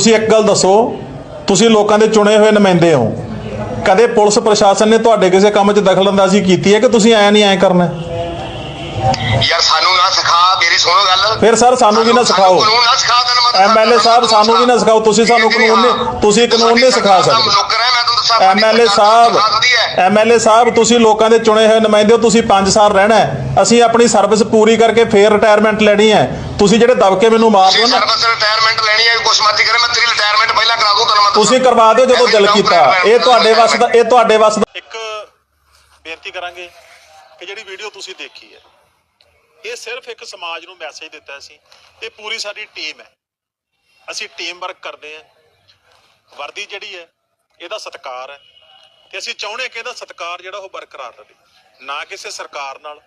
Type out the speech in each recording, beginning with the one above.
ਤੁਸੀਂ ਇੱਕ ਗੱਲ ਦੱਸੋ ਤੁਸੀਂ ਲੋਕਾਂ ਦੇ ਚੁਣੇ ਹੋਏ ਨੁਮਾਇੰਦੇ ਹੋ। ਕਦੇ ਪੁਲਿਸ ਪ੍ਰਸ਼ਾਸਨ ਨੇ ਤੁਹਾਡੇ ਕਿਸੇ ਕੰਮ 'ਚ ਦਖਲਅੰਦਾਜ਼ੀ ਕੀਤੀ ਹੈ ਕਿ ਤੁਸੀਂ ਐ ਨਹੀਂ ਐ ਕਰਨਾ? ਯਾਰ ਸਾਨੂੰ ਨਾ ਸਿਖਾ ਮੇਰੀ ਸੁਣੋ ਗੱਲ। ਫਿਰ ਸਰ ਸਾਨੂੰ ਵੀ ਨਾ ਸਿਖਾਓ। ਕਾਨੂੰਨ ਨਾ ਸਿਖਾ ਤੈਨੂੰ ਮੈਂ ਐਮਐਲਏ ਸਾਹਿਬ ਸਾਨੂੰ ਵੀ ਨਾ ਸਿਖਾਓ। ਤੁਸੀਂ ਸਾਨੂੰ ਕਾਨੂੰਨ ਨਹੀਂ ਤੁਸੀਂ ਕਾਨੂੰਨ ਨਹੀਂ ਸਿਖਾ ਸਕਦੇ ਐਮਐਲਏ ਸਾਹਿਬ ਐਮਐਲਏ ਸਾਹਿਬ ਤੁਸੀਂ ਲੋਕਾਂ ਦੇ ਚੁਣੇ ਹੋਏ ਨੁਮਾਇੰਦੇ ਹੋ ਤੁਸੀਂ 5 ਸਾਲ ਰਹਿਣਾ ਹੈ। ਅਸੀਂ ਆਪਣੀ ਸਰਵਿਸ ਪੂਰੀ ਕਰਕੇ ਫੇਰ ਰਿਟਾਇਰਮੈਂਟ ਲੈਣੀ ਹੈ। ਤੁਸੀਂ ਜਿਹੜੇ ਦਬਕੇ ਮੈਨੂੰ ਮਾਰ ਦਿਓ ਨਾ। ਸਰਵਿਸ ਰਿਟਾਇਰਮੈਂਟ ਲੈਣੀ ਹੈ ਕੁਛ ਮਰਜ਼ੀ ਕਰੇ ਮੈਂ ਤੇਰੀ ਰਿਟਾਇਰਮੈਂਟ ਪਹਿਲਾਂ ਕਰਾ ਦੂੰ ਤੈਨੂੰ। ਤੁਸੀਂ ਕਰਵਾ ਦਿਓ ਜਦੋਂ ਦਿਲ ਕੀਤਾ। ਇਹ ਤੁਹਾਡੇ ਵੱਸ ਦਾ ਇਹ ਤੁਹਾਡੇ ਵੱਸ ਦਾ ਇੱਕ ਬੇਨਤੀ ਕਰਾਂਗੇ ਕਿ ਜਿਹੜੀ ਵੀਡੀਓ ਤੁਸੀਂ ਦੇਖੀ ਹੈ ਇਹ ਸਿਰਫ ਇੱਕ ਸਮਾਜ ਨੂੰ ਮੈਸੇਜ ਦਿੱਤਾ ਸੀ ਇਹ ਪੂਰੀ ਸਾਡੀ ਟੀਮ ਹੈ। ਅਸੀਂ ਟੀਮ ਵਰਕ ਕਰਦੇ ਹਾਂ। ਵਰਦੀ ਜਿਹੜੀ ਹੈ ਇਹਦਾ ਸਤਿਕਾਰ ਹੈ। ਤੇ ਅਸੀਂ ਚਾਹੁੰਦੇ ਕਿ ਇਹਦਾ ਸਤਿਕਾਰ ਜਿਹੜਾ ਉਹ ਬਰਕਰਾਰ ਰਹੇ। ਨਾ ਕਿਸੇ ਸਰਕਾਰ ਨਾਲ,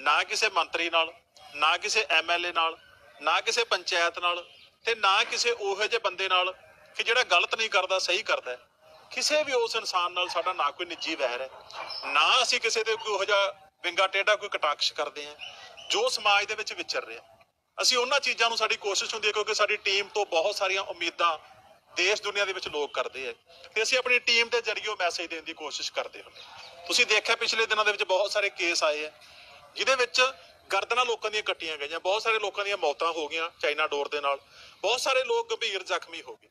ਨਾ ਕਿਸੇ ਮੰਤਰੀ ਨਾਲ, ਨਾ ਕਿਸੇ ਐਮਐਲਏ ਨਾਲ, ਨਾ ਕਿਸੇ ਪੰਚਾਇਤ ਨਾਲ ਤੇ ਨਾ ਕਿਸੇ ਉਹੋ ਜਿਹੇ ਬੰਦੇ ਨਾਲ ਕਿ ਜਿਹੜਾ ਗਲਤ ਨਹੀਂ ਕਰਦਾ, ਸਹੀ ਕਰਦਾ। ਕਿਸੇ ਵੀ ਉਸ ਇਨਸਾਨ ਨਾਲ ਸਾਡਾ ਨਾ ਕੋਈ ਨਿੱਜੀ ਵੈਰ ਹੈ। ਨਾ ਅਸੀਂ ਕਿਸੇ ਦੇ ਕੋਈ ਉਹੋ ਜਿਹਾ ਵਿੰਗਾ ਟੇਢਾ ਕੋਈ ਕਟਾਕਸ਼ ਕਰਦੇ ਹਾਂ, ਜੋ ਸਮਾਜ ਦੇ ਵਿੱਚ ਵਿਚਰ ਰਿਹਾ। ਅਸੀਂ ਉਹਨਾਂ ਚੀਜ਼ਾਂ ਨੂੰ ਸਾਡੀ ਕੋਸ਼ਿਸ਼ ਹੁੰਦੀ ਹੈ ਕਿਉਂਕਿ ਸਾਡੀ ਟੀਮ ਤੋਂ ਬਹੁਤ ਸਾਰੀਆਂ ਉਮੀਦਾਂ ਦੇਸ਼ ਦੁਨੀਆ ਦੇ ਵਿੱਚ ਲੋਕ ਕਰਦੇ ਆ। ਤੇ ਅਸੀਂ ਆਪਣੀ ਟੀਮ ਦੇ ਜ਼ਰੀਏ ਉਹ ਮੈਸੇਜ ਦੇਣ ਦੀ ਕੋਸ਼ਿਸ਼ ਕਰਦੇ ਹੁੰਦੇ ਤੁਸੀਂ ਦੇਖਿਆ ਪਿਛਲੇ ਦਿਨਾਂ ਦੇ ਵਿੱਚ ਬਹੁਤ ਸਾਰੇ ਕੇਸ ਆਏ ਆ, ਜਿਹਦੇ ਵਿੱਚ ਗਰਦਨਾਂ ਲੋਕਾਂ ਦੀਆਂ ਕੱਟੀਆਂ ਗਈਆਂ, ਬਹੁਤ ਸਾਰੇ ਲੋਕਾਂ ਦੀਆਂ ਮੌਤਾਂ ਹੋ ਗਈਆਂ ਚਾਈਨਾ ਡੋਰ ਦੇ ਨਾਲ। ਬਹੁਤ ਸਾਰੇ ਲੋਕ ਗੰਭੀਰ ਜ਼ਖਮੀ ਹੋ ਗਏ।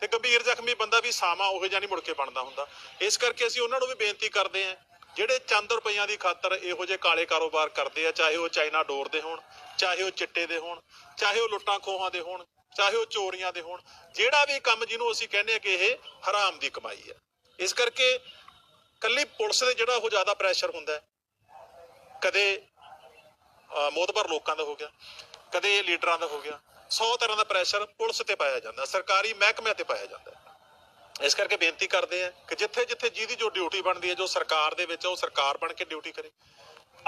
ਤੇ ਗੰਭੀਰ ਜ਼ਖਮੀ ਬੰਦਾ ਵੀ ਸਾਮਾ ਉਹੋ ਜਿਹਾ ਨਹੀਂ ਮੁੜ ਕੇ ਬਣਦਾ ਹੁੰਦਾ। ਇਸ ਕਰਕੇ ਅਸੀਂ ਉਹਨਾਂ ਨੂੰ ਵੀ ਬੇਨਤੀ ਕਰਦੇ ਹਾਂ ਜਿਹੜੇ ਚੰਦ ਰੁਪਈਆਂ ਦੀ ਖਾਤਰ ਇਹੋ ਜਿਹੇ ਕਾਲੇ ਕਾਰੋਬਾਰ ਕਰਦੇ ਆ, ਚਾਹੇ ਉਹ ਚਾਈਨਾ ਡੋਰ ਦੇ ਹੋਣ, ਚਾਹੇ ਉਹ ਚਿੱਟੇ ਦੇ ਹੋਣ, ਚਾਹੇ ਉਹ ਲੁੱਟਾਂ ਖੋਹਾਂ ਦੇ ਹੋਣ ਚਾਹੇ ਉਹ ਚੋਰੀਆਂ ਦੇ ਹੋਣ, ਜਿਹੜਾ ਵੀ ਕੰਮ ਜਿਹਨੂੰ ਅਸੀਂ ਕਹਿੰਦੇ ਆ ਕਿ ਇਹ ਹਰਾਮ ਦੀ ਕਮਾਈ ਹੈ। ਇਸ ਕਰਕੇ ਕੱਲੀ ਪੁਲਿਸ ਦੇ ਜਿਹੜਾ ਉਹ ਜ਼ਿਆਦਾ ਪ੍ਰੈਸ਼ਰ ਹੁੰਦਾ ਕਦੇ, ਅਹ ਮੋਤਬਰ ਲੋਕਾਂ ਦਾ ਹੋ ਗਿਆ, ਕਦੇ ਲੀਡਰਾਂ ਦਾ ਹੋ ਗਿਆ 100 ਤਰ੍ਹਾਂ ਦਾ ਪ੍ਰੈਸ਼ਰ ਪੁਲਿਸ ਤੇ ਪਾਇਆ ਜਾਂਦਾ ਸਰਕਾਰੀ ਮਹਿਕਮਿਆਂ ਤੇ ਪਾਇਆ ਜਾਂਦਾ ਇਸ ਕਰਕੇ ਬੇਨਤੀ ਕਰਦੇ ਆ ਕਿ ਜਿੱਥੇ ਜਿੱਥੇ ਜਿਹਦੀ ਜੋ ਡਿਊਟੀ ਬਣਦੀ ਹੈ, ਜੋ ਸਰਕਾਰ ਦੇ ਵਿੱਚ ਉਹ ਸਰਕਾਰ ਬਣ ਕੇ ਡਿਊਟੀ ਕਰੇ।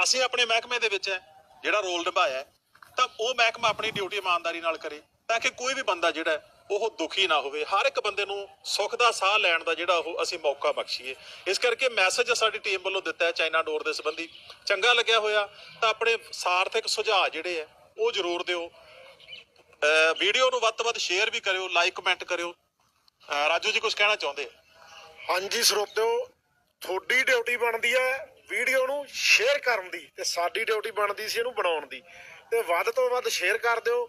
ਅਸੀਂ ਆਪਣੇ ਮਹਿਕਮੇ ਦੇ ਵਿੱਚ ਹੈ, ਜਿਹੜਾ ਰੋਲ ਨਿਭਾਇਆ ਤਾਂ ਉਹ ਮਹਿਕਮਾ ਆਪਣੀ ਡਿਊਟੀ ਇਮਾਨਦਾਰੀ ਨਾਲ ਕਰੇ। ਤਾਂ ਕਿ ਕੋਈ ਵੀ ਬੰਦਾ ਜਿਹੜਾ ਉਹ ਦੁਖੀ ਨਾ ਹੋਵੇ। ਹਰ ਇੱਕ ਬੰਦੇ ਨੂੰ ਸੁੱਖ ਦਾ ਸਾਹ ਲੈਣ ਦਾ ਜਿਹੜਾ ਉਹ ਅਸੀਂ ਮੌਕਾ ਬਖਸ਼ੀਏ। ਇਸ ਕਰਕੇ ਮੈਸੇਜ ਸਾਡੀ ਟੀਮ ਵੱਲੋਂ ਦਿੱਤਾ ਹੈ ਚਾਈਨਾ ਡੋਰ ਦੇ ਸੰਬੰਧੀ। ਚੰਗਾ ਲੱਗਿਆ ਹੋਇਆ, ਤਾਂ ਆਪਣੇ ਸਾਰਥਕ ਸੁਝਾਅ ਜਿਹੜੇ ਹੈ, ਉਹ ਜ਼ਰੂਰ ਦਿਓ। ਵੀਡੀਓ ਨੂੰ ਵੱਧ ਤੋਂ ਵੱਧ ਸ਼ੇਅਰ ਵੀ ਕਰਿਓ ਲਾਈਕ ਕਮੈਂਟ ਕਰਿਓ। ਰਾਜੂ ਜੀ ਕੁਝ ਕਹਿਣਾ ਚਾਹੁੰਦੇ ਹਾਂਜੀ ਸਰੋਤਿਓ ਤੁਹਾਡੀ ਡਿਊਟੀ ਬਣਦੀ ਹੈ ਵੀਡੀਓ ਨੂੰ ਸ਼ੇਅਰ ਕਰਨ ਦੀ ਤੇ ਸਾਡੀ ਡਿਊਟੀ ਬਣਦੀ ਸੀ ਇਹਨੂੰ ਬਣਾਉਣ ਦੀ। ਤੇ ਵੱਧ ਤੋਂ ਵੱਧ ਸ਼ੇਅਰ ਕਰ ਦਿਓ।